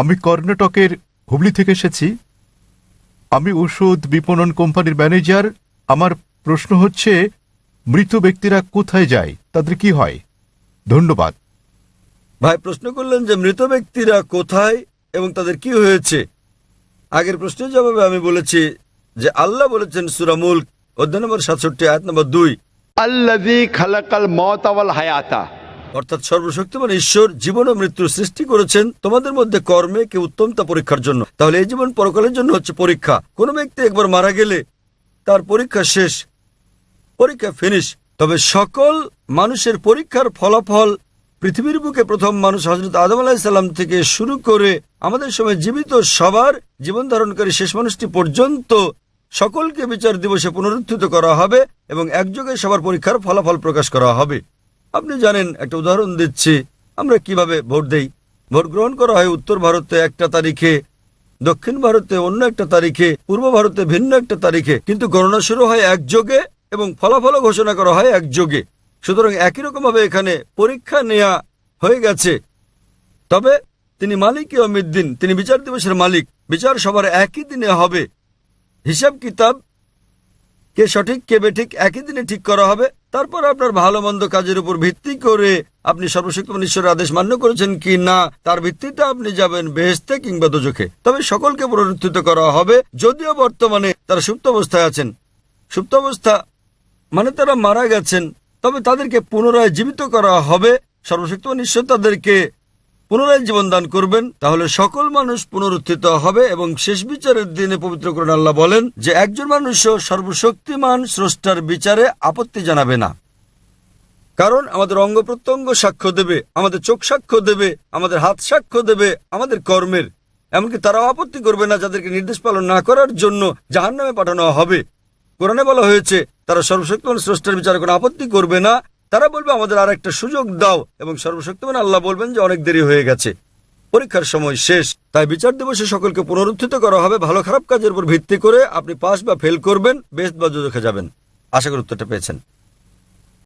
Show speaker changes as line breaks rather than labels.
আমি কর্ণাটকের হুবলি থেকে এসেছি। আমি ওষুধ বিপণন কোম্পানির ম্যানেজার। আমার প্রশ্ন হচ্ছে মৃত ব্যক্তিরা কোথায় যায়? তাদের কি হয়? ধন্যবাদ।
ভাই প্রশ্ন করলেন যে মৃত ব্যক্তিরা কোথায় এবং তাদের কি হয়েছে? আগের প্রশ্নের জবাবে আমি বলেছি যে আল্লাহ বলেছেন সুরামুল অধ্যায় নম্বর সাতষট্টি আয়াত নম্বর দুই।
আল্লাহ খালাকাল মত হায়াতা।
অর্থাৎ সর্বশক্তিমান ঈশ্বর জীবন ও মৃত্যুর সৃষ্টি করেছেন তোমাদের মধ্যে কর্মে কে উত্তমতা পরীক্ষার জন্য। তাহলে এই জীবন পরকালের জন্য হচ্ছে পরীক্ষা। কোনো ব্যক্তি একবার মারা গেলে তার পরীক্ষা শেষ, পরীক্ষা ফিনিশ তবে সকল মানুষের পরীক্ষার ফলাফল পৃথিবীর বুকে প্রথম মানুষ হজরত আদম আলাহিসাল্লাম থেকে শুরু করে আমাদের সময় জীবিত সবার জীবন ধারণকারী শেষ মানুষটি পর্যন্ত সকলকে বিচার দিবসে পুনরুত্থিত করা হবে এবং একযোগে সবার পরীক্ষার ফলাফল প্রকাশ করা হবে। আপনি জানেন, একটা উদাহরণ দিচ্ছি। আমরা কীভাবে ভোট দেই? ভোট গ্রহণ করা হয় উত্তর ভারতে একটা তারিখে, দক্ষিণ ভারতে অন্য একটা তারিখে, পূর্ব ভারতে ভিন্ন একটা তারিখে। কিন্তু গণনা শুরু হয় একযোগে এবং ফলাফল ঘোষণা করা হয় একযোগে। সুতরাং একই রকমভাবে এখানে পরীক্ষা নেয়া হয়ে গেছে। তবে তিনি মালিক অমিদ্দিন তিনি বিচার দিবসের মালিক। বিচার সবার একই দিনে হবে। হিসাব কিতাব কে সঠিক, কে বেঠিক, একই দিনে ঠিক করা হবে। তারপর আপনার ভালো মন্দ কাজের উপর ভিত্তি করে আপনি সর্বশক্তিমান ঈশ্বরের আদেশ মান্য করেছেন কি না, তার ভিত্তিতে আপনি যাবেন বেহেস্তে কিংবা দোজখে। তবে সকলকে পুনরুত্থিত করা হবে যদিও বর্তমানে তারা সুপ্ত অবস্থায় আছেন। সুপ্ত অবস্থা মানে তারা মারা গেছেন, তবে তাদেরকে পুনরায় জীবিত করা হবে। সর্বশক্তিমান ঈশ্বর তাদেরকে পুনরায় জীবন দান করবেন, তাহলে সকল মানুষ পুনরুত্থিত হবে এবং শেষ বিচারের দিনে পবিত্র করেন আল্লাহ বলেন যে একজন মানুষও সর্বশক্তিমান স্রষ্টার বিচারে আপত্তি জানাবে না। কারণ আমাদের অঙ্গ প্রত্যঙ্গ সাক্ষ্য দেবে, আমাদের চোখ সাক্ষ্য দেবে, আমাদের হাত সাক্ষ্য দেবে, আমাদের কর্মের। এমনকি তারাও আপত্তি করবে না যাদেরকে নির্দেশ পালন না করার জন্য জাহান নামে পাঠানো হবে। কোরআনে বলা হয়েছে, তারা সর্বশক্তিমান স্রষ্টার বিচারে কোনো আপত্তি করবে না তারা বলবে, আমাদের আর একটা সুযোগ দাও। এবং সর্বশক্তিমান আল্লাহ বলবেন যে, অনেক দেরি হয়ে গেছে। পরীক্ষার সময় শেষ। তাই বিচার দিবসে সকলকে পুনরুত্থিত করা হবে। ভালো খারাপ কাজের উপর ভিত্তি করে আপনি পাস বা ফেল করবেন, বেস্ট বা যোজখে যাবেন। আশা করি উত্তরটা পেয়েছেন।